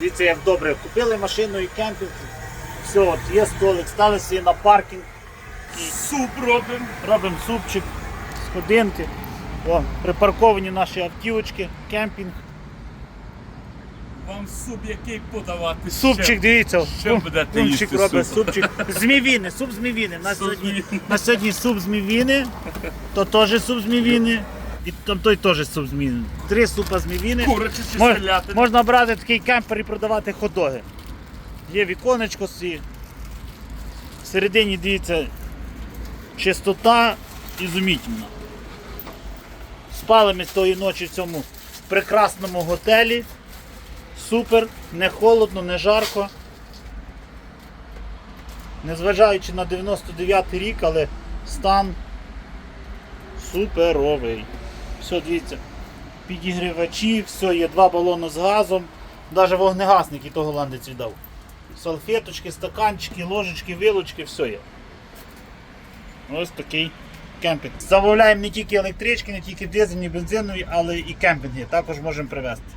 Дивіться, як добре. Купили машину і кемпінг. Все, от є столик, стали собі на паркінг, Суп робимо. робимо супчик, сходинки. О, припарковані наші автівочки, кемпінг. Вам суп який подавати? Супчик, дивіться, пум- будете їсти робить супчик. З мівіни, суп з мівіни. На Суп з сьогодні, мівіни. на сьогодні суп з мівіни, то теж суп з мівіни. І там той теж суп. Три супа з мівіни. Куряче чи Мож- селятина? можна брати такий кемпер і продавати ходоги. Є віконечко собі. Всередині дивіться чистота ізумітельна. Спали ми з тої ночі в цьому прекрасному готелі. Супер, не холодно, не жарко. Незважаючи на 99 рік, але стан суперовий. Все, дивіться підігрівачі, все, є два балони з газом, навіть вогнегасник і то голландець віддав. Салфеточки, стаканчики, ложечки, вилочки, все є. Ось такий кемпінг. Замовляємо не тільки електрички, не тільки дизельні, бензинові, але і кемпінги також можемо привезти.